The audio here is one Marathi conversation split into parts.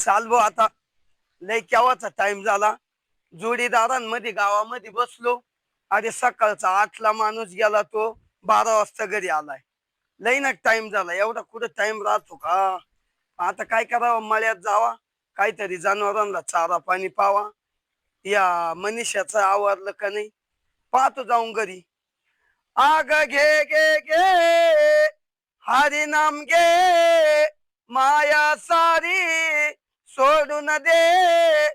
चालवो आता लय केव्हाचा टाइम झाला? जोडीदारांमध्ये गावामध्ये बसलो. अरे सकाळचा आठला माणूस गेला तो बारा वाजता घरी आलाय. लय ना टाइम झाला एवढा कुठं टाइम राहतो का? आता काय करावं? मळ्यात जावा काहीतरी जनावरांना चारा पाणी पावा. या मनीषाचं आवरलं का नाही? पाहतो जाऊन घरी. आग घे घे घे हरी नाम घे माया सारी. सोडून दे.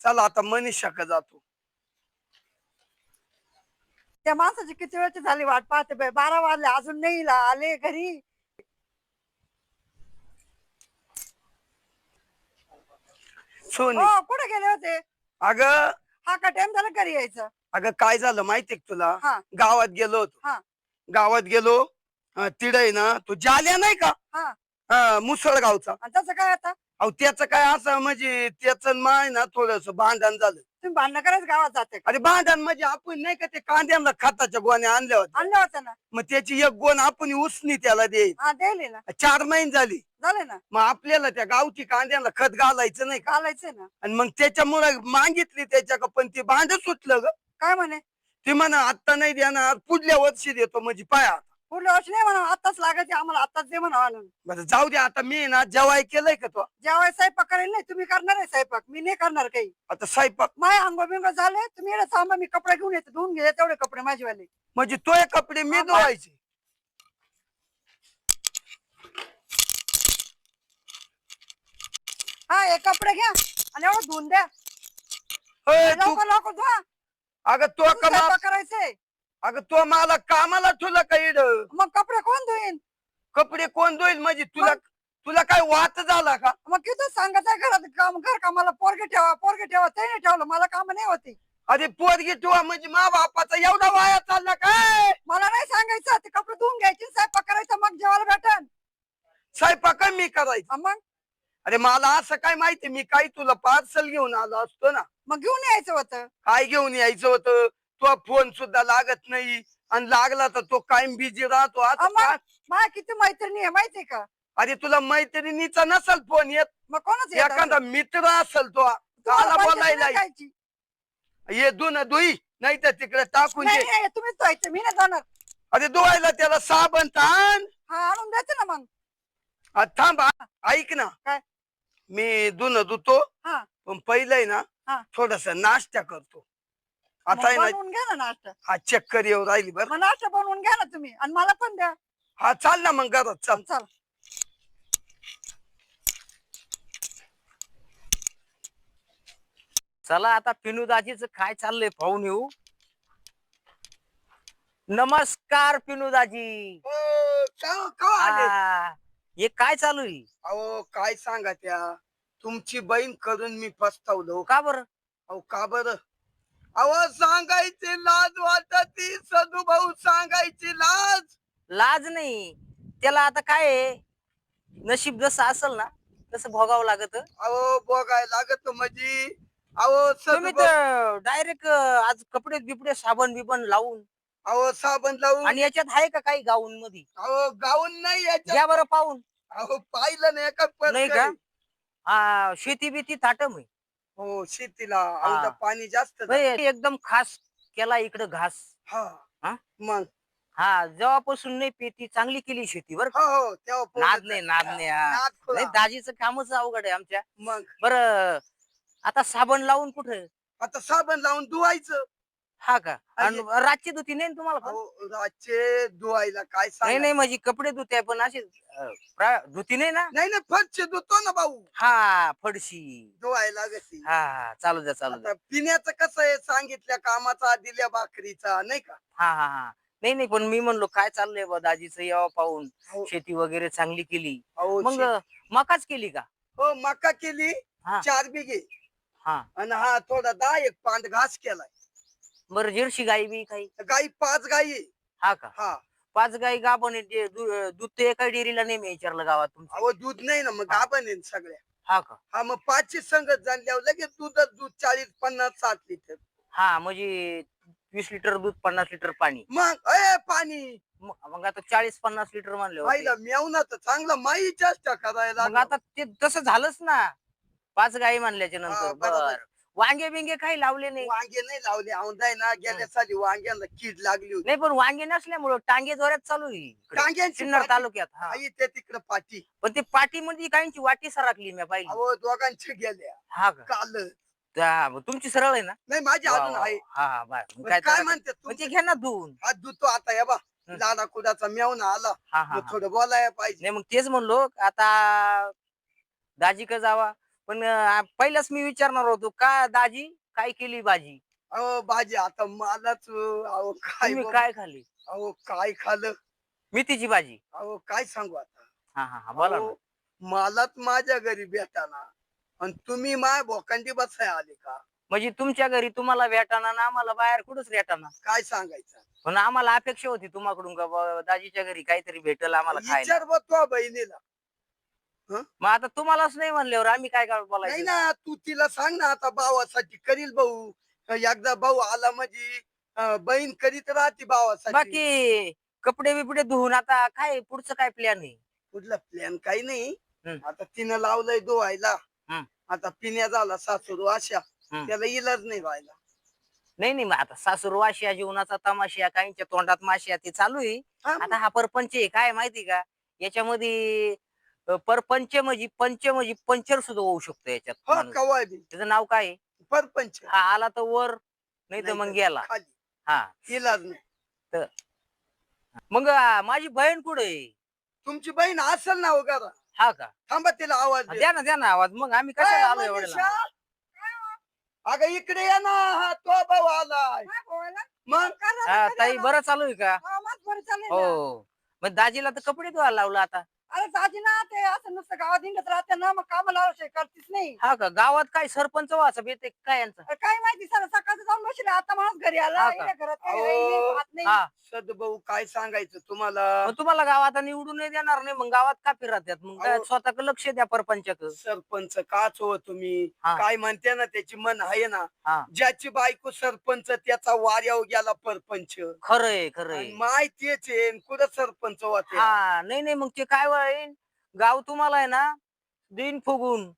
चला आता मनीषाक जातो. त्या माणसाची किती वेळची झाली वाट पाहते बाई. बारा वाजले अजून नाही ला- आले घरी. सोनी. हो कुठे गेले होते? अगं. हा का टाइम झाला घरी यायचं? अगं काय झालं माहितीये का तुला? हा. गावात गेलो होतो. हा. गावात गेलो. आहे ना तो जाल्या नाही का? हा. अं, मुसळगावचा. आणि त्याचं काय आता? अहो त्याचं काय असं म्हणजे त्याचं माय ना थोडस भांडण झालं. तुम्ही भांडणं करायचं गावात जाते का? अरे भांडण म्हणजे आपण नाही का ते कांद्यांना खताच्या गोण्या आणल्या होत्या. आणलं होतं ना. मग त्याची एक गोण आपण उसनी त्याला दे हा ना. चार महिने झाली. झाले ना. मग आपल्याला त्या गावठी कांद्याला खत घालायचं नाही का? घालायचंय ना. आणि मग त्याच्यामुळे मागितली त्याच्या पण ते भांड सुटलं ग. काय म्हणे? ते म्हणा आता नाही देणार पुढल्या वर्षी देतो. म्हणजे पाया. पुढल्या वर्षी नाही म्हणा आताच लागायचे आम्हाला आताच दे म्हणा आणून बरं जाऊ दे आता मी ना जेवाय केलंय का तो? जेव्हा स्वयंपाक करेल नाही तुम्ही करणार आहे स्वयंपाक. मी नाही करणार काही. आता स्वयंपाक? माय अंग बिंग झाले तुम्ही येणं थांबा मी कपडे घेऊन येते धुवून घे तेवढे कपडे माझेवाले. म्हणजे तो कपडे मी धुवायचे. हा हे कपडे घ्या आणि एवढं धुवून द्या. होय, तू लवकर लवकर धुवा. अगं तो अजून स्वयंपाक करायचंय. अगं तो मला कामाला ठेवला का इड? मग कपडे कोण धुईन? कपडे कोण धुईल म्हणजे तुला तुला काय वात झाला का? मग किती सांगत आहे घरात? काम घर कामाला पोरगे ठेवा पोरगे ठेवा. ते नाही ठेवलं. मला काम नाही होती. अरे पोरगी ठेवा म्हणजे मा बापाचा एवढा वाया चालला काय मला नाही सांगायचं. ते कपडे धुवून घ्यायचे स्वयंपाक करायचं मग जेवायला भेटन. स्वयंपाक मी करायचा. हा मग? अरे मला असं काय माहिती? मी काही तुला पार्सल घेऊन आलो असतो ना. मग घेऊन यायचं होतं. काय घेऊन यायचं होतं? तो फोन सुद्धा लागत नाही. आणि लागला तर तो कायम बिझी राहतो. आता. काय? माझ्या किती मैत्रिणी आहे माहितीये का? अरे तुला मैत्रिणीचा नसल फोन येत? मग कोणच एखादा मित्र असल तो. आला बोलायला. ये दुन दुई नाही तर तिकडे टाकून दे. तुम्हीच धुवायचं मी नाही जाणार अरे धुवायला त्याला साबण ताण. हा आणून द्यायचं ना मग. आ, थांब आ- ऐक ना. काय? मी धुन धुतो. हा. पण पहिलंय ना हा. थोडस नाश्ता करतो. आता आहे मग ना बनवून घ्या ना नाश्ता. हा चक्कर येऊ राहिली बर. मग नाश्ता बनवून घ्या ना तुम्ही आणि मला पण द्या. हा चाल ना मग घरात चाल. चल. चला आता पिनुदाजीच काय चाललंय पाहून येऊ. नमस्कार पिनुदाजी. ओ, का- का आले? आ, हे काय चालू आहे? अहो काय सांगा त्या? तुमची बहीण करून मी पस्तावलो. का बर? अहो का बर? अहो सांगायची लाज वाटती सदू भाऊ सांगायची लाज. लाज नाही. त्याला आता काय आहे? नशीब जसं असेल ना तसं भोगावं लागत. अहो बघाय लागत म्हणजे? अहो तुम्ही सदू तर डायरेक्ट आज कपडे बिपडे साबण बिबण लावून. अहो साबण लावून. आणि याच्यात आहे का काही गाऊन मध्ये अहो गाऊन नाही याच्यात. घ्या बरं पाहून. अहो पाहिलं नाही का नाही का? हा शेती बिती थाटम आहे. हो शेतीला हा. इथं पाणी जास्त. नाही, एकदम खास केला इकडं घास हा हा? मग हा जेव्हापासून नाही पेती चांगली केली शेती बर हो हो तेव्हा पोरं नाद नाही नाद नाही हा. नाद खुळा. नाही दाजीचं कामच अवघड आहे आमच्या मग बर आता साबण लावून कुठं आता साबण लावून धुवायचं हा का? आणि रातची धुती नाही ना तुम्हाला पण? अहो रातचे धुवायला काय नाही सांग? नाही माझी कपडे धुते पण असे अं, प्रा- धुती नाही ना? नाही नाही फरचे धुतो ना भाऊ. हा फडशी धुवायला लागते हा हा चालू द्या चालू द्या. आता पिण्याचं कसं आहे सांगितल्या कामाचा दिल्या भाकरीचा नाही का? हा हा हा. नाही नाही पण मी म्हणलो काय चाललंय बा दाजीचं यावं पाहून? हो. शेती वगैरे चांगली केली. अहो, मग शे- मकाच केली का? हो मका केली हा. चार बिघे. हा. आणि हा थोडा दहा एक पांड घास केलाय. बरं जर्शी गाई बी काही? गाई पाच गाई आहे. हा का? हा. पाच गाई गाभण आहे, ते दू- दूध ते एका डेअरीला नाही विचारलं गावात अहो दूध नाही ना मग. गाभण आहे सगळ्या. हा का? हा मग पाचशे संगत जाणल्यावर लगेच दूधच दूध चाळीस पन्नास साठ लिटर. हा म्हणजे वीस लिटर दूध पन्नास लिटर पाणी. मग अय पाणी. म- मग आता चाळीस पन्नास लिटर म्हणले पाहिलं मेवना तर चांगला माई चेष्टा करायला मग आता ते तसं झालंच ना. पाच गाई म्हणल्याच्या हा, नंतर बरोबर. बर. वांगे बिंगे काही लावले नाही. वांगे नाही लावले औंधाय ना गेल्या साली वांग्याला कीड लागली होती. नाही पण वांगे नसल्यामुळं टांगे जोऱ्यात चालू आहे इकडे. टांग्यांची सिन्नर पाटी- तालुक्यात हा. आई ते तिकडे पाठी पण ते पाठीमध्ये काहींची वाटी सरकली मी पाहिली अहो दोघांच्या गेल्या. हा का? काल त्या- मग तुमची सरळ आहे ना? नाही माझी वा, अजून वा, आहे. हा हा बर. मग पण काय काय तर- म्हणते मग तू ते घ्या ना धुवून. हात धुतो आता या बा. हं. लाडा कुडाचा मेवना आला. हा हा मग हा. थोडं बोलायला पाहिजे. नाही मग तेच म्हणलो आता दाजी का जावा. पण अं, पहिलाच मी विचारणार होतो का दाजी? काय केली भाजी? अहो भाजी आता मलाच अहो काय तुम्ही काय खाल्ली? अहो काय खाल्लं? मेथीची भाजी. अहो काय सांगू आता? हा हा हा बोला ना. अहो, मलाच माझ्या घरी भेटाना. आणि तुम्ही माय भोकांडी बसाय आले का? म्हणजे तुमच्या घरी तुम्हाला भेटाना ना आम्हाला बाहेर कुठंच भेटाना? काय सांगायचं? पण आम्हाला अपेक्षा होती तुम्हाकडून का बुवा दाजीच्या घरी काहीतरी भेटल आम्हाला खायला? विचार बघ तुझ्या बहिणीला. मग आता तुम्हालाच नाही म्हणल्यावर आम्ही काय काय नाही बोलायचं ना तू तिला सांग ना आता भावासाठी करील भाऊ. एकदा भाऊ आला म्हणजे अं, बहीण करीत राहते भावासाठी. बाकी कपडे बिपडे धुवून आता काय पुढचं काय प्लॅन आहे? कुठला प्लॅन काही नाही. आता तिनं लावलंय धुवायला. आता पिण्या झाला सासूर अशा. त्याला इलाज नाही व्हायला. नाही नाही मग आता सासूरवाशिया जीवनाचा तमाशिया काहींच्या तोंडात माशिया ते चालू आहे. हा, आता हा परपंच आहे काय माहिती का? याच्यामध्ये परपंच म्हणजे पंच म्हणजे पंचर सुद्धा होऊ शकतो याच्यात हो माणूस. कवा बी त्याचं नाव काय आहे? परपंच हा आला तर वर नाही तर मग गेला खाली हा इलाज नाही मग माझी बहीण कुठे आहे तुमची बहीण असेल ना वगैरे हा का थांबा तिला आवाज दे. द्या ना द्या ना आवाज मग आम्ही काय कशाला आलो एवढं मनीषा? लांब? अगं इकडे ये ना हा तो भाऊ आलाय? मग? हा, ताई? बरं चालू आहे का हा. हो मग दाजीला तर कपडे धुवायला लावलं आता अरे दाजी ना ते असं नुसतं गावात हिंडत राहते ना मग कामाला आवश्यक करतीच नाही हा का गावात काय सरपंच वाचप येते काय यांचं अरे काय माहिती सर सकाळचं जाऊन बसले आता माणूस घरी आला हा का? घरात काही अहो. राही नाही. हा सदभाऊ काय सांगायचं तुम्हाला मग तुम्हाला गावात निवडून नाही देणार नाही मग गावात का फिरतात मग काय अहो. स्वतःकडे लक्ष द्या परपंचक सरपंच काच हो तुम्ही हा. काय म्हणते ना त्याची मन आहे ना हा. ज्याची बायको सरपंच त्याचा वाऱ्यावर गेला परपंच खरंय खरंय आणि माय तेच आहे कुठं सरपंच होते हा नाही नाही मग ते काय होईल गाव तुम्हाला आहे ना दिन फुगून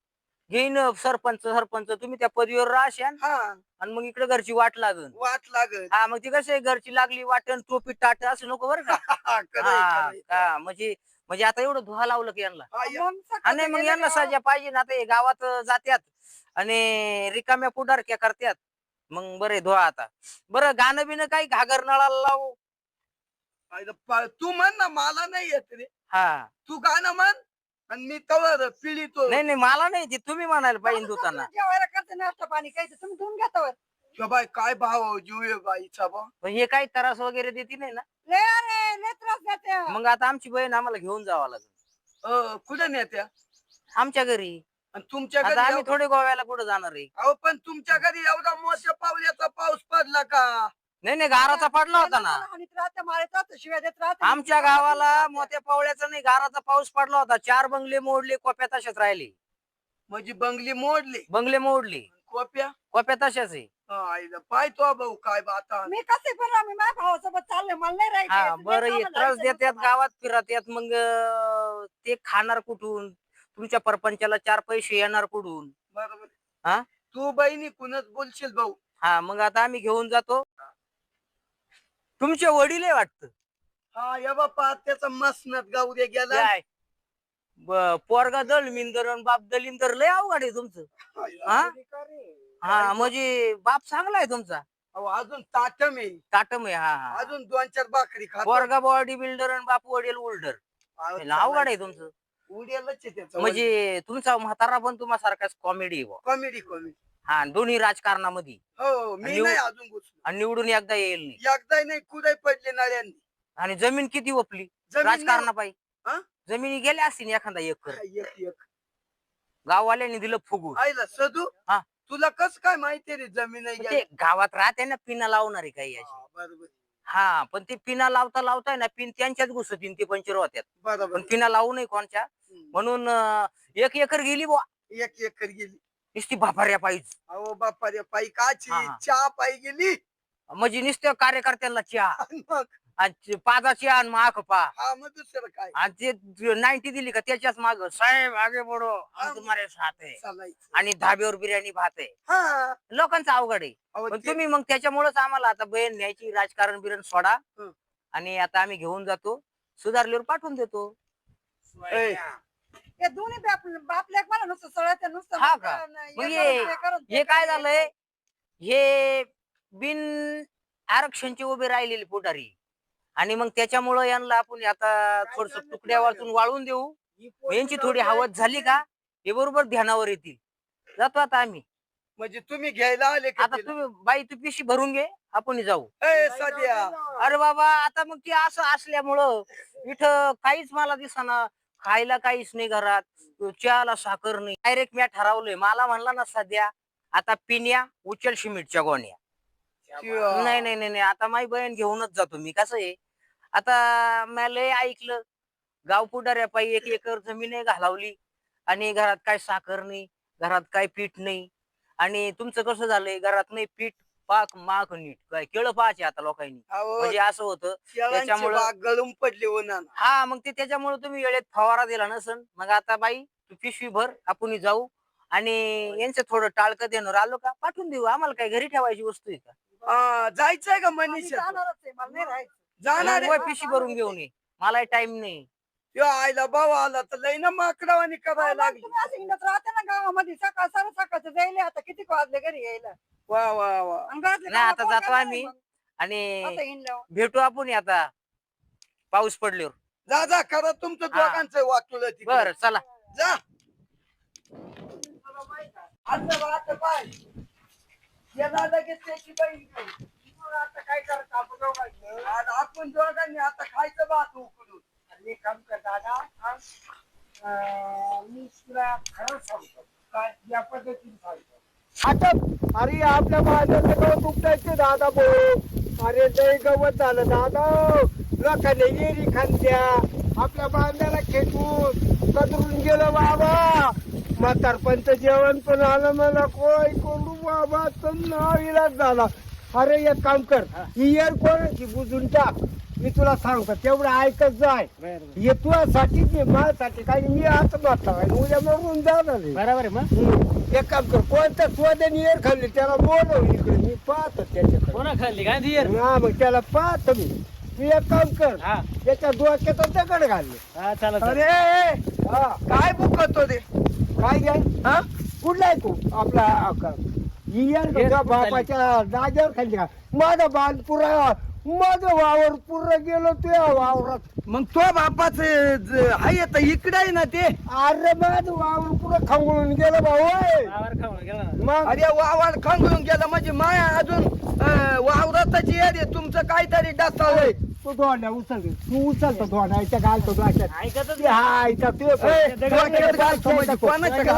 घेईन सरपंच सरपंच तुम्ही त्या पदवीवर राहशान हा. आणि मग इकडे घरची वाट लागन. वाट लागत हा मग ती कसं आहे घरची लागली वाटण टोपी टाट असं नको बरं का? खरंय, हा, खरंय. का म्हणजे म्हणजे आता एवढं धुवा लावलं की यांना. हा, या- आणि मग यांना ना, सजा पाहिजे ना आता हे गावात जात्यात आणि रिकाम्या पुढारक्या करत्यात. मग बरे धुवा आता. बरं गाणं बिणं काही घागर नळाला लावू. आईला पा- तू म्हण ना मला नाही येत रे. हा. तू गाणं म्हण? आणि मी तवर पिळीतो. नाही नाही मला नाही ते. तुम्ही म्हणायला पाहिजे माणूस धुताना आपलं जेवायला करते नाश्ता पाणी. काही तुम्ही बाई काय भाव जीव आहे बाईचा बा पण हे काही त्रास वगैरे देते नाही ना? लय अरे लय त्रास देते मग आता आमची बहीण आम्हाला घेऊन जावं लागेल. अं, कुठं नेत्या? आमच्या घरी. आणि तुमच्या आता घरी आम्ही थोडे गोव्याला कुठं जाणार आहे. अहो पण तुमच्या घरी एवढा मोठ्या पावल्याचा पाऊस पडला का? नाही नाही गाराचा पडला होता ना. हाणीत राहते मारत राहते शिव्या देत राहते. आमच्या गावाला मोठ्या पावळ्याचा नाही गाराचा पाऊस पडला होता. चार बंगले मोडले कोप्या तशाच राहिले. म्हणजे बंगली मोडली? बंगले मोडले. कोप्या? कोप्या तशाच आहे. हा, आईला पाय तो भाऊ काय बाता मी कसे पण आम्ही माझ्या भावासोबत चालले मला नाही. हा बरं हे त्रास देतात गावात फिरतात मग अं, ते खाणार कुठून? तुमच्या परपंचाला चार पैसे येणार कुठून? बरोबर. हा? तू बहिणी कुणच बोलशील भाऊ? हा मग आता आम्ही घेऊन जातो. तुमचे वडील आहे वाटत? हा या बापा त्याचा मसनत गावरे गेला. काय? ब- पोरगा दलमिंदर आणि बाप दलिंदर लय अवघड आहे तुमचं. हा? हा? म्हणजे बाप चांगला आहे तुमचा. अहो, अजून ताटम आहे टाटम आहे हा हा. अजून दोन चार भाकरी खातो. पोरगा बॉडी बिल्डर आणि बाप वडील उल्डर अहो, अवघड आहे तुमचं. उड्यालाच आहे त्याचं म्हणजे तुमचा म्हातारा पण तुम्हा सारखाच कॉमेडी कॉमेडी कॉमेडी हा दोन्ही राजकारणामध्ये. हो मी आणि नाही अजून घुसलो. आणि निवडून एकदा येईल नाही. एकदा नाही कुठे पडले नाळ्यांनी. आणि जमीन किती ओपली जमीन राजकारणा पायी हा? जमिनी गेल्या असतील एखादा एकर. नाही. एक एक. गाववाल्यांनी दिलं आईला सदू हा. तुला कस काय माहिती रे जमीन आहे? ते गावात राहते ना पिना लावणारी काही अशी. हा, बरोबर. हा पण ते पिना लावता लावताय ना पिन त्यांच्याच घुसतीन ते पंचर होत्यात. बरोबर. पण पिना लावू नये कोणच्या. हम्म. म्हणून अं, एक एकर गेली बुवा. एक एकर गेली. नुसती भापाऱ्या पाहिजे अहो बाप्पा रे पायी काची? हा, हा. चहा पायी गेली? म्हणजे नुसत्या कार्यकर्त्यांना चहा. आणि मग? आणि पादाची आण पा हा मग दुसरं काय? आणि ते नाईन्टी दिली का त्याच्याच माग साहेब आगे बडो हम तुम्हारे साथ है चालायचं. आणि धाब्यावर बिर्याणी भात आहे. हा. लोकांचं अवघड आहे. अहो, पण ते- तुम्ही मग त्याच्यामुळेच आम्हाला आता बहीण न्यायची राजकारण बिरण सोडा. हं. आणि आता आम्ही घेऊन जातो. सुधारल्यावर पाठवून देतो. ए, हे दोन्ही बाप बापल्याक मला नुसतं सगळ्याचं नुसतं हा का? हे मग करून, हे- ते करून, ते हे काय करून. झालंय? हे बिन आरक्षणचे उभे राहिलेले पुढारी. आणि मग त्याच्यामुळं यांना आपण आता थोडस तुकड्या वाचून वाळून देऊ. यांची थोडी हवत झाली का? हे बरोबर ध्यानावर येतील. जातो आता आम्ही. म्हणजे तुम्ही घ्यायला आले का आता तिला? तुम्ही बाई तू पिशी भरून घे. आपण जाऊ. ए, सध्या अरे बाबा आता मग ते असं असल्यामुळं इथं काहीच मला दिसना. खायला काहीच नाही घरात चहाला साखर नाही डायरेक्ट मी ठरवलंय मला म्हणला ना सध्या आता पिण्या उचल शिमिटच्या गोण्या. नाही नाही नाही नाही. आता माझी बहीण घेऊनच जातो मी कसं आहे आता मी लय ऐकलं गाव पुढाऱ्या पायी एक एकर जमीन आहे घालावली आणि घरात काय साखर नाही घरात काय पीठ नाही आणि तुमचं कसं झालंय घरात नाही पीठ पाक माक नीट. काय केळं पाहायचे आता लोकांनी. अहो, म्हणजे असं होतं. त्याच्यामुळं- बाग गळून पडली उन्हानं. हा मग ते त्याच्यामुळे तुम्ही वेळेत फवारा दिला नसन मग आता बाई तू पिशवी भर आपण जाऊ. आणि यांचं थोडं टाळकं देणार आलो का? पाठवून देऊ. आम्हाला काय घरी ठेवायची वस्तू आहे का? हा, जायचंय का मनीषा जाणारच आहे, मला नाही राहायचं. जाणार मग आहे? पिशवी भरून घेऊन ये. मला टाइम नाही. यो आईला भाऊ आला तर लई ना माकडावानी करायला लागली. राहते ना गावामध्ये. सकाळ साडे सकाळचं जायले आता. किती वाजले घरी यायला? वा वा वा आणि घरातले नाही, आता जातो करणार आम्ही. मग? आणि हिंडल्यावर. भेटू आपण आता पाऊस पडल्यावर जा जा करा तुमचं हा. दोघांचं वाटलं बर चला जा आता पाय त्याची बहीण. मग आता काय करत आपण दोघांनी? आणि आपण दोघांनी आता खायचं भात उकडून आणि काम कर दादा हा? अं, मी तुला खरं सांगतो काय या पद्धतीने सांगतो आता अरे आपल्या बाजारला गवत उपटायचे दादा भाऊ. अरे लय गवत झालं दादा. लोकांनी येरी खांद्या. आपल्या बांधाला खेटून कदरून गेलं बाबा. म्हातारपंच जेवण पण आलं मला. कोय कोंडू बाबा तर नाविलाच झाला. अरे एक काम कर ही. येर कोणाची बुजून टाक. मी तुला सांगतो तेवढं ऐकत जाय. हे तुझ्यासाठी ते माझ्यासाठी काही मी आता बसला उद्या मरून जाणार आहे. बरोबर आहे मग? हम्म. एक काम कर कोणत्या स्वाद्याने येर खाल्ली त्याला बोलव इकडे. मी पाहतो त्याच्याकडे. कोणा खाल्ली? काय ती येर? हा मग त्याला पाहतो मी. तू एक काम कर हा. त्याच्या डोक्यात दगड घालले हा चला अरे हा. काय बुकतो रे काय घ्या हा? कुठला आहे तू? आपला बापाच्या दाज्यावर खाल्ली का? माझा बाल पुरा माझं वावर पुरा गेलो तुझ्या वावरात. मग तो बापाच हाय आता इकडे आहे ना ते. अरे माझं वावर पुरा खवळून गेलं भाऊ होय. वावर खाऊन गेला ना. मग? अरे वावर खांगळून गेला म्हणजे माया अजून अं, वावरातच तुमचं काहीतरी डासावय तो धोंड्या उचल रे. तू उचलतो धोंडायच्या घालतो डोक्यात ऐकतच ते हायचा ते डोक्यात घालतो म्हणजे कोणाच्या?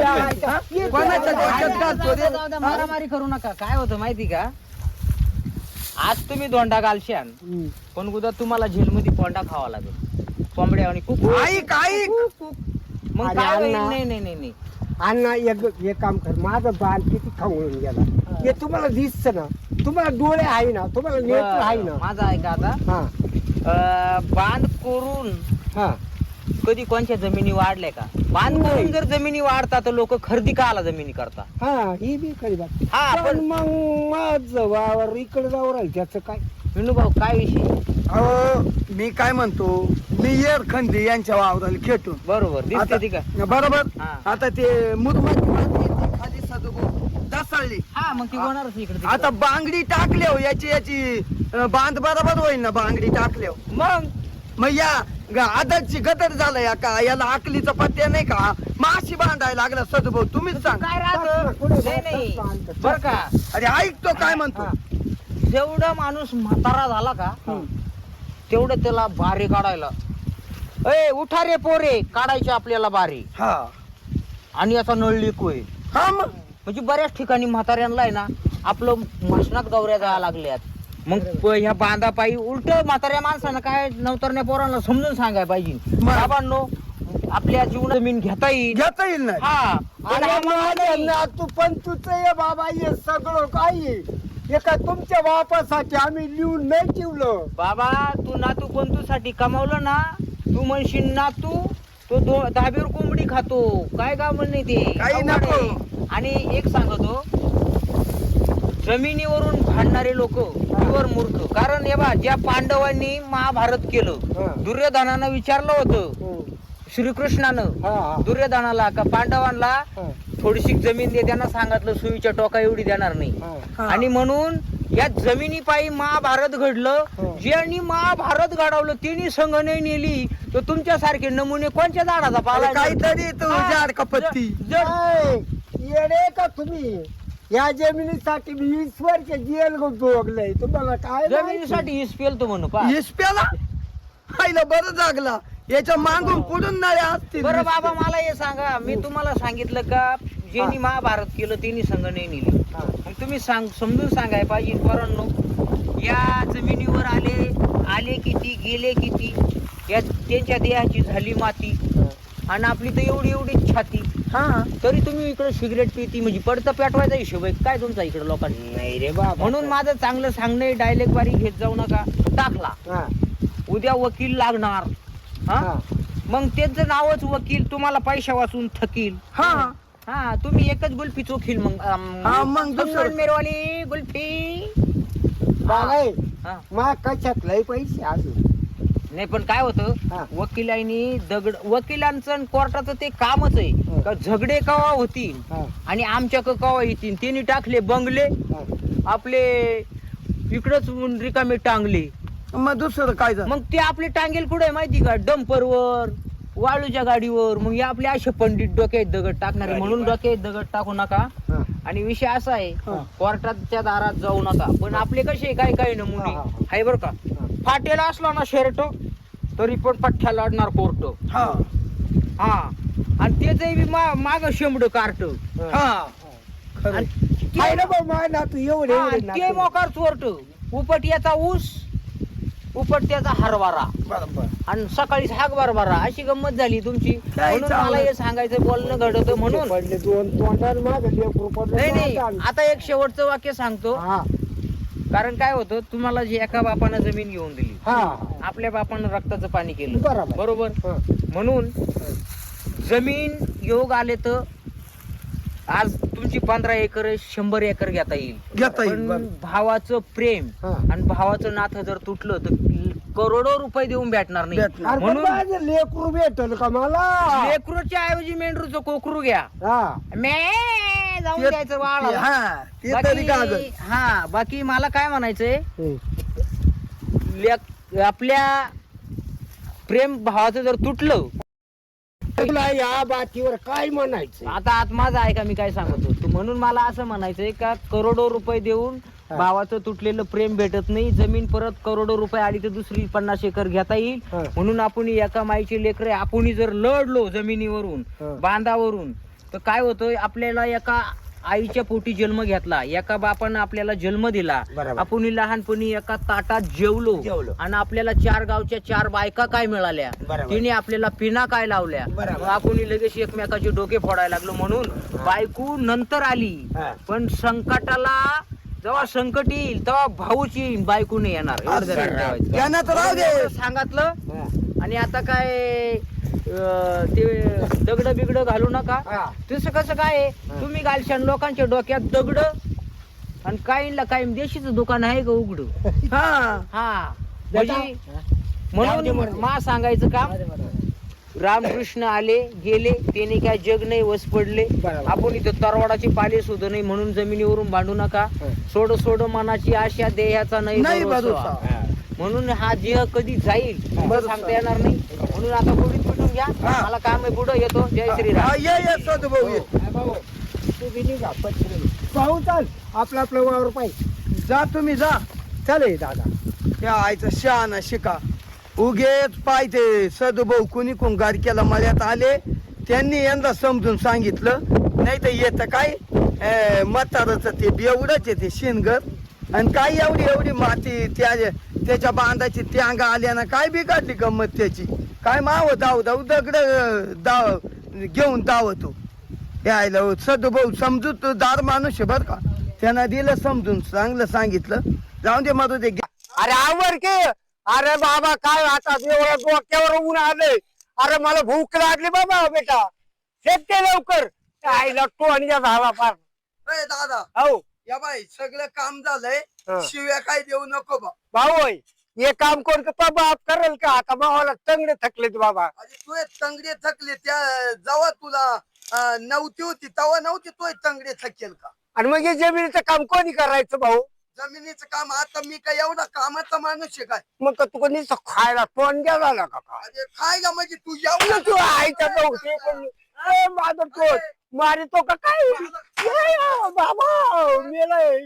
हा? कोणाच्या डोक्यात घालतो रे जाऊ द्या, मारामारी करू नका. काय होतं माहिती का? आज तुम्ही दोंडा घालशान. पण उद्या तुम्हाला जेलमध्ये पोंडा खावा लागेल. कोंबड्या आणि खूप ऐक ऐक. मग अरे काय होईल? अण्णा. नाही नाही नाही नाही. अण्णा एक एक काम कर. माझं बाल किती खवळून गेला. हे. तुम्हाला दिसत ना. तुम्हाला डोळे आहे ना. तुम्हाला नेत्र आहे बरं, ना. माझं ऐका आता. हा. अं, बांध करून हा. कधी कोणत्या जमिनी वाढल्या का? बांध करून नाही. जर जमिनी वाढतात तर लोक खरेदी का आला जमिनी करता. हा ही बी खरी बात. हा पण पण मग माझं वावर इकडे जाऊ राहील त्याचं काय? विनू भाऊ काय विषय? अहो मी काय म्हणतो मी येर खंदी यांच्या वावराला खेटून. बरोबर दिसते आता- ती का? बरोबर? हा. आता ते मुरमाची माती ती खाली सदगो दसाळली हा मग ती होणारच इकडे आता बांगडी टाकले हो याची याची अं, बांध बरोबर होईल ना बांगडी टाकले मग? मग या आदरची गदर झालं या का याला आकलीचा पत्त्या नाही का? माशी बांधायला लागला सदभाऊ तुम्हीच सांग. काय राहत? नाही नाही. बर का? अरे ऐकतो काय म्हणतो. जेवढा माणूस म्हातारा झाला का तेवढं त्याला बारी काढायला. ए उठा रे पोरे काढायचे आपल्याला बारी. हा. आणि याचा नळ लिकोय हा मग? म्हणजे बऱ्याच ठिकाणी म्हाताऱ्यांना आहे ना आपलं मसनात गौऱ्या जायला लागल्यात. मग प- ह्या बांधापायी उलट म्हाताऱ्या माणसानं काय नवतरण्या पोरांना समजून सांगाय पाहिजे. बाबांनो आपल्या जीवन जमीन घेता येईल. घेता येईल ना हा. पण अरे आम्हाला तुझं ये बाबा ये सगळं काय आहे? एका तुमच्या बापासाठी आम्ही लिहून नाही ठेवलं? बाबा तू नातू पंतूसाठी कमावलं ना तू म्हणशील नातू तो दो दहावीर कोंबडी खातो. काय का म्हण नाही ते? काही अवघड नको. आहे. आणि एक सांगतो जमिनीवरून भांडणारे लोक वर मूर्ख कारण हे बा ज्या पांडवांनी महाभारत. केलं दुर्योधनानं विचारलं होतं हं. श्रीकृष्णानं दुर्योधनाला का पांडवांना. थोडीशी जमीन दे त्यांना सांगितलं सुईच्या टोका एवढी देणार नाही. आणि म्हणून या जमिनीपायी महाभारत घडलं. ज्यांनी महाभारत घडवलं त्यांनी संघ नाही नेली तर तुमच्यासारखे नमुने कोणत्या झाडाचा पाला काहीतरी? येडे का तुम्ही या जमिनीसाठी मी वीस वर्ष जेल जोगलंय. तुम्हाला काय? जमिनीसाठी इस्पेल तो म्हणू पा हिसप्याला आईला बरं जागला. याच्या मागून पुढून नळ्या असतील? बरं बाबा मला हे सांगा. मी तुम्हाला सांगितलं का ज्यांनी महाभारत केलं त्यांनी संघ नाही नेली. मग तुम्ही सांग समजून सांगाय पाहिजे पोरांनो. या जमिनीवर आले आले किती गेले किती? या त्यांच्या देहाची झाली माती. आणि आपली तर एवढी एवढी छाती. हा. तरी तुम्ही इकडे सिगरेट पिती म्हणजे पडतं पेटवायचा हिशोब आहे. काय तुमचा इकडे लोकांनी नाही रे बाबा. म्हणून माझं चांगलं सांगणं डायलेक्ट बारी घेत जाऊ नका. टाकला. हा, उद्या वकील लागणार. हा. मग त्यांचं नावच वकील तुम्हाला पैशा वाचून थकील. हा. हा तुम्ही एकच गुल्फी चोखील मग मग दुसरं. मेरवाली गुल्फी. हा. मा कशात लय पैसे अजून? नाही पण काय होतं? हा. वकिलांनी दगड वकिलांचं आणि कोर्टाचं ते कामच आहे. हा. का झगडे कवा होतील? हा, आणि आमच्या कवा येतील? त्यांनी टाकले बंगले हा. आपले इकडच रिकामे टांगले. मग दुसरं काय झालं? मग ते आपले टांगेल कुठे माहिती का? डंपरवर वाळूच्या गाडीवर मग हे आपले असे पंडित डोक्यात दगड टाकणारे. म्हणून डोक्यात दगड टाकू नका. हा. आणि विषय असा आहे हा. कोर्टाच्या दारात जाऊ नका. पण आपले कसे काय काय नमुने? हा, हा. आहे बर का? फाटेला असला ना शर्ट तरी पण पठ्ठ्या लाडणार कोर्ट. हा. हा. आणि त्याच बी माग शेंबड कार्ट. हा. खरं. काय ना भाऊ, मा नातू एवढे एवढे ते नातू. मोकार चोरट. उपट्याचा ऊस उपट्याचा हरभरा. बरोबर. आणि सकाळीच हाक बारबारा अशी गंमत झाली तुमची. काय म्हणून मला? हे सांगायचं बोलणं घडत म्हणून. पडले दोन तोंडार माग लेकरू पडलं नाही. आता एक शेवटचं वाक्य सांगतो. हा. कारण काय होतं तुम्हाला जी एका बापानं जमीन घेऊन दिली हा आपल्या बापानं रक्ताचं पाणी केलं बरोबर. बरोबर हा. म्हणून जमीन योग आले तर आज तुमची पंधरा एकर आहे, शंभर एकर घेता येईल घेता येईल पण बरं. भावाचं प्रेम हा. आणि भावाचं नातं जर तुटलं तर करोडो रुपये देऊन भेटणार नाही. भेटणार. अरे पण म्हणून माझं लेकरू भेटल का मला? लेकरूच्या ऐवजी मेंढरूचं कोकरू घ्या. हा. मे जाऊन ते- द्यायचं बाळ हा ते तरी कागद. बाकी हा बाकी मला काय म्हणायचंय? हम्म. लेक- आपल्या प्रेम भावाचं जर तुटलं तुला या बातीवर काय म्हणायचं आता आत माझं आहे का मी काय सांगतो. म्हणून मला असं म्हणायचंय का करोडो रुपये देऊन. भावाचं तुटलेलं प्रेम भेटत नाही जमीन परत करोडो रुपये आली तर दुसरी पन्नास एकर घेता येईल. म्हणून आपण एका माईची लेकरे आपण जर लढलो जमिनीवरून. बांधावरून तर काय होतं आपल्याला एका आईच्या पोटी जन्म घेतला एका बापानं आपल्याला जन्म दिला बरोबर. आपण लहानपणी एका ताटात जेवलो जेवलो. आणि आपल्याला चार गावच्या चार बायका काय मिळाल्या बरोबर. तिने आपल्याला पिना काय लावल्या बरोबर. मग आपण लगेच एकमेकाचे डोके फोडायला लागलो म्हणून बायको नंतर आली हा. पण संकटाला जेव्हा संकट येईल तेव्हा भाऊच येईल बायको नाही येणार एवढं ठेवायचं. राहू दे सांगितलं. आणि आता काय अं, ते दगड बिगड घालू नका हा. तसं कसं काय आहे? तुम्ही घालशान लोकांच्या डोक्यात दगड आणि काहींना काही देशीचं दुकान आहे का उघड हा हा. म्हणजे म्हणून. मा सांगायचं काम रामकृष्ण आले गेले त्याने काय जग नाही वस पडले. बरोबर. आपण इथं तरवाडाचे पाले सुद्धा नाही म्हणून जमिनीवरून भांडू नका. हं. सोड सोड मनाची आशा देहाचा नाही नाही भरोसा. भरोसा. हा. म्हणून हा देह कधी जाईल सांगता येणार नाही. म्हणून आता गोडीत पिटून घ्या. हा. मला काम आहे पुढं येतो. जय श्रीराम. हा, ये ये सद भाऊ. ये. पाहू चाल. आपलं आपलं वावर पाहिजे जा तुम्ही जा. चालेल दादा. त्या आईचा शहाणा शिका. उगेच पाहिजे सदभाऊ कुणी कोण गाडक्याला मळ्यात आले त्यांनी यंदा समजून सांगितलं. नाही तर येतं काय? म्हाताराचं ते बेवडच येते ते शेनगर आणि काय एवढी एवढी माती त्या त्याच्या बांधाची त्यांगा आल्या ना काय बिघडली गंमत त्याची? काय माव दाव दाव दगड दाव घेऊन दावतो. यायला हो, सदभाऊ समजूत दार माणूस बर का. त्यांना दिलं समजून चांगलं सांगितलं. जाऊन दे मधू दे. अरे आवर के! अरे बाबा काय आता एवढं डोक्यावर ऊन आलंय अरे मला भूक लागली बाबा बेटा. शेतते लवकर. आईला टोणीचा झाला फार ए, दादा. हो या बाई सगळं काम झालंय. हं. शिव्या काय देऊ नको बा. भाऊ हे काम कोण तो बाप करेल का? आता मावाला तंगडे थकलेत बाबा. अरे तू तंगडे थकले. त्या जेव्हा तुला अं, नव्हती होती तेव्हा नव्हती तो तंगडे थकेल का? आणि मग हे जमिनीचं काम कोणी करायचं भाऊ? जमिनीचं काम आता मी काय एवढा कामाचा माणूस आहे काय? मग का तू कोणी खायला तोंड गेला ना का काय? अरे खायला म्हणजे तू एवढा तू आईच्या नव्हते पण ए, माझं मारितो का काय? ए, बाबा मेलाय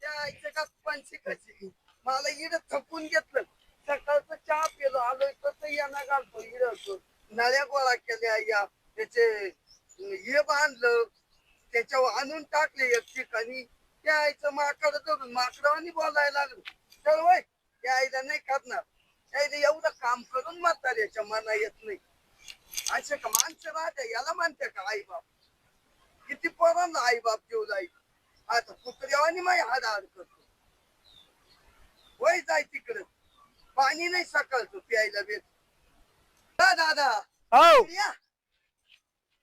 त्या आईचं का पंची कशी मला इड थकून घेतलं. सकाळचं चहा पिलो आलोय तसं यांना घालतो इड नळ्या गोळा केल्या या त्याचे हे बांधलं त्याच्यावर आणून टाकले एक ठिकाणी. आईचं माकड धरून माकडावानी बोलायला लागलं. तर वय आईला नाही करणार त्याला एवढं काम करून मारतात याच्या मना येत नाही. असे का माणसं राहते याला म्हणते का आई बाप किती पोरांना आई बाप देऊ जाईल आता कुत्र्यावानी माही हाड हाड करतो. वय जाय तिकडं. पाणी नाही सकाळचं प्यायला भेट. दादा. हो. या.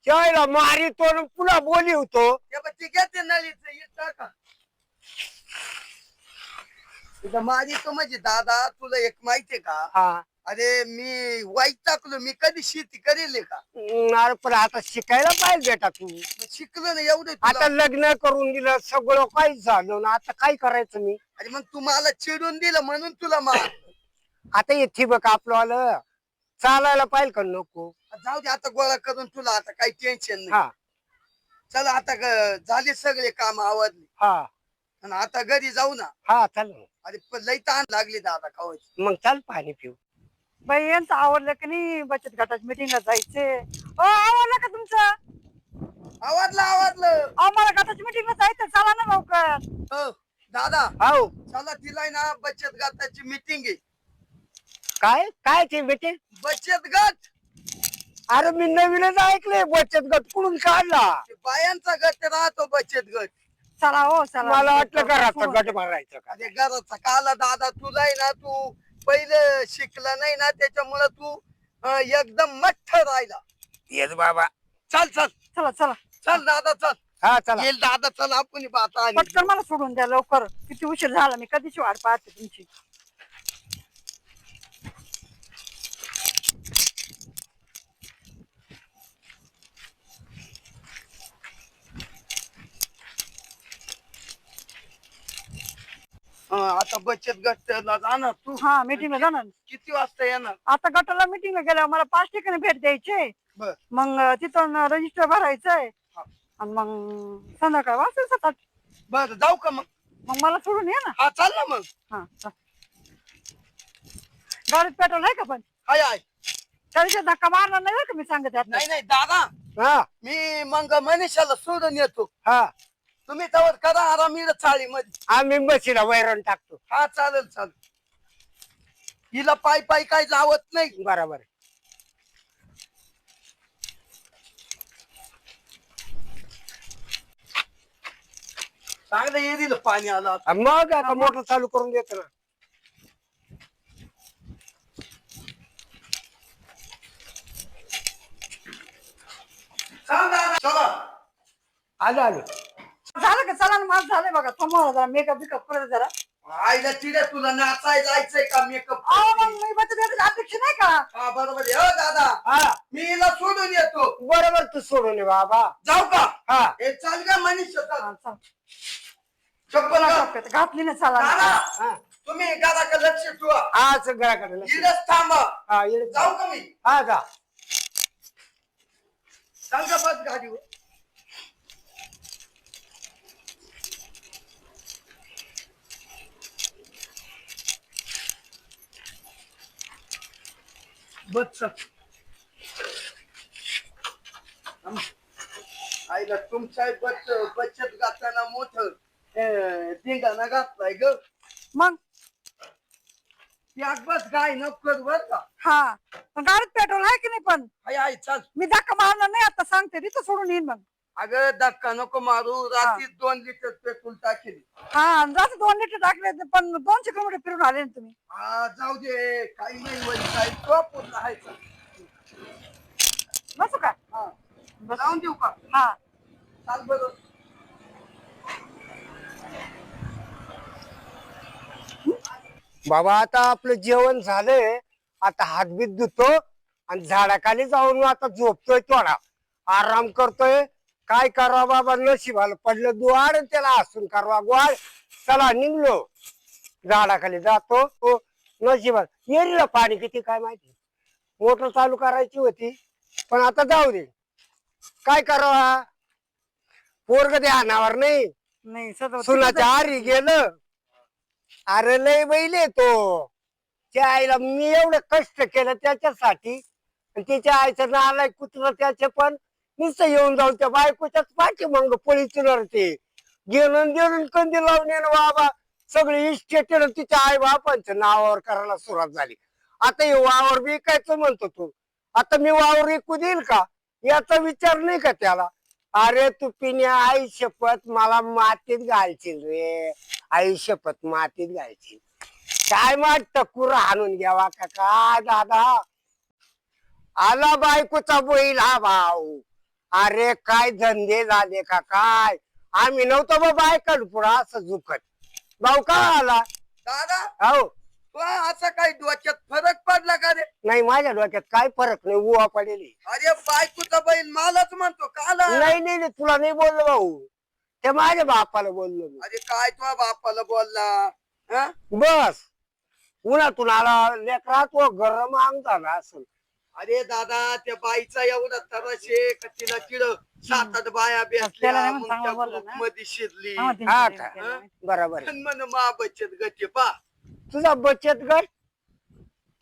चायला मारितो आणि पुन्हा बोली होतो. या बा, ते घ्या ते नळीचं हे टाका. माझी तो म्हणजे दादा तुला एक माहितीये का? हा. अरे मी वाईट टाकलो मी कधी शेती करेल का? हम्म, अरे पण आता शिकायला पाहिजे बेटा तू मग शिकलो ना एवढं आता. लग्न करून दिलं सगळं काही झालं ना आता काय करायचं मी? अरे मग तू मला चिडून दिलं म्हणून तुला मार. आता हे ठिबक आपलं आलं. चालायला पाहिजे का नको? जाऊ दे आता गोळा करून तुला आता काही टेन्शन नाही. हा. चला आता ग- झाले सगळे काम आवडले हा. आणि आता घरी जाऊ ना. हा चाल मग. अरे पण लई ताण लागली दादा खावायची मग चाल पाणी पिऊ. बाई यांचं आवडलं की नाही? बचत गटाच्या मिटिंगला जायचे. ओ आवडलं का तुमचं? आवडलं आवडलं. अहो मला गटाच्या मिटिंगला जायचं चला ना लवकर. हो दादा. हो चला तिला आहे ना बचत गटाची मीटिंग आहे. काय? काय ते बेटे बचत गट. अरे मी नवीनच ऐकले बचत गट. कुठून काढला? ते बायांचा गट राहतो बचत गट. चला हो चला. मला वाटलं सोडून गट द्या. भरायचं का? अरे घराचा काला दादा तुला आहे ना तू पहिले शिकला नाही ना त्याच्यामुळे तू अं, एकदम मठ्ठ राहिला. येस बाबा. चल चल. चला चला. चल दादा चल. हा चला. येईल दादा चल आपण बाता पटकन मला सोडून द्या लवकर. किती उशीर झाला मी कधीची वाट पाहते तुमची? आता बचत गटला जाणार तू. हा मिटिंगला जाणार. किती वाजता येणार? आता गटाला मिटिंगला गेल्यावर मला पाच ठिकाणी भेट द्यायचे बर. मग तिथून रजिस्टर भरायचंय. आणि मग संध्याकाळ वाचेल सात आठ. बर जाऊ का मग? मग मला सोडून ये ना. हा चाल ना मग. हा चल. गाडीत पेट्रोल आहे का पण? हाय हाय. तरीच्या धक्का मारणार नाही बरं का मी सांगत आहे नाही नाही दादा. हा. मी मग मनीषाला सोडून येतो. हा. तुम्ही तवर करा आराम इकडं चाळीमध्ये. आम्ही बसीला वैरण टाकतो. हा चालेल चालेल. हिला पाय पाय काय जावत नाही. बरोबर. आहे. चांगलं येईल पाणी आलं. आता. मग आता मोटर चालू करून देतो ना. चल दादा. चला. आलो आलो. झालं का? चला ना माझं झालंय बघा. थांबवा जरा मेकअप बिकअप करत जरा. आईला तिथे तुला नाचाय जायचंय का मेकअप अहो मग मी बचत गटाची अध्यक्ष नाही का? हा बरोबर आहे. हो दादा. हा. मी हिला सोडून येतो. बरोबर तू सोडून ये बाबा. जाऊ का? हा. हे चाल का मनीषा. हा, चल. चप्पल घाल. घातली ना चला दादा हा. तुम्ही घराकडे लक्ष ठेवा. आज घराकडे लक्ष. इकडंच थांबा. हा येडे जाऊ का मी? हा जा. चाल का बस गाडीवर. बस. आईला तुमच्या बच बचत घातल्याना मोठ धिंगाणा घातलाय ग. मग? त्याग बस गाय नको करू बर का. हा. पण गाडीत पेट्रोल आहे की नाही पण? आई आई चाल. मी धक्का मारणार नाही आता सांगते तिथं सोडून येईन मग. अगं धक्का नको मारू. रात्री दोन लिटर पेट्रोल टाकेल. हा जास्त दोन लिटर टाकले ते पण दोनशे किलोमीटर फिरून आले ना तुम्ही. हा जाऊ दे. काही नाही वरी काही तो पूर्ण राहायचं बसू का? हा. जाऊन देऊ का? हा. चाल बरं. बाबा आता आपलं जेवण झालंय. आता हातबीत धुतो आणि झाडाखाली जाऊन आता झोपतोय थोडा. आराम करतोय. काय करावं बाबा? नशिबाला पडलं दुवाड आणि त्याला हसून करावा. गोवाड चला निघलो. झाडाखाली जातो. तो नशिबात. येरीला पाणी किती काय माहिती? मोटर चालू करायची होती पण आता जाऊ दे. काय करावा? पोरग ध्यानावर नाही. नाही सद सुनाच्या आरी गेलं. अरे लय बैले तो. त्या आईला मी एवढं कष्ट केलं त्याच्यासाठी. आणि तिच्या आईचं नालाय कुत्र त्याचे पण. नुसतं येऊन जाऊन त्या बायकोच्याच पाठी मग पळी चुनर ते. गेलं देणं कंदी लावून येणं बाबा. सगळे इस्टेट तिच्या आई बापांच्या नावावर करायला सुरुवात झाली. आता हे वावर विकायचं म्हणतो तू. आता मी वावर विकू देईल का? याचा विचार नाही का त्याला? अरे तू पिण्या आई शपथ मला मातीत घालशील रे. आई शपथ मातीत घालशील. काय मात टकूर हाणून घ्यावा का? काय दादा? आला बायकोचा बैल हा भाऊ. अरे काय धंदे झाले का काय? आम्ही नव्हतो बा बायकड पुढं असं झुकत भाऊ का आला? दादा हो. असा काही डोक्यात फरक पडला का रे? नाही माझ्या डोक्यात काय फरक नाही उवा पडेल अरे बायकोचा बैल मलाच म्हणतो काला नाही नाही नाही, तुला नाही बोललो भाऊ. ते माझ्या बापाला बोललो मी. अरे काय तुझ्या बापाला बोलला? हा? बस. उन्हातून आला लेकरा तो गरम अंग झाला असं अरे दादा त्या बाईचा एवढा तराशे का तिला तिड सात आठ बाया त्याला नाही मग त्या बोलला ना. मध्ये शिरली. हा, हा का? केलं. बरोबर. आहे. म्हण मा बचत गटे पा. तुझा बचत गट?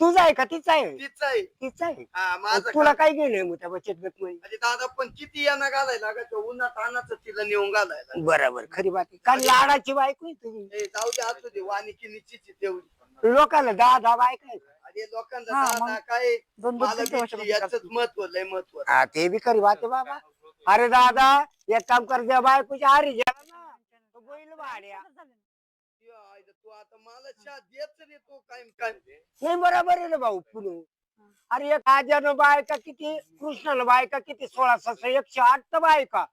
तुझा आहे का? तिचा आहे? तिचा आहे. तिचा आहे? हा माझा तुला का- काय घेणे मग त्या बचत गटमध्ये? अरे दादा पण किती यांना घालायला लागायचं? उन्हात आणायचं तिला नेऊन घालायला. बरोबर खरी बात आहे. लाडाची बायको आहे तुझी ए, जाऊ दे असू दे वानिकी निश्चित तेवढी. लोकांना दहा दहा बायका आहे. अरे लोकांना हा, दादा मग काय दोन दोन मला तीन वर्ष भेटली याच महत्त्व लय महत्त्व हा ते बी खरी बात आहे बाबा. अरे दादा एक काम कर द्या बायकोच्या आरी गेला ना तो बैल भाड्या. तू आता मला शाद देत रे तू काय काय? नाही बरोबर आहे ना भाऊ पुनू अरे एक हजारनं बायका किती कृष्णानं बायका किती सोळा सहा एकशे आठ तर बायका.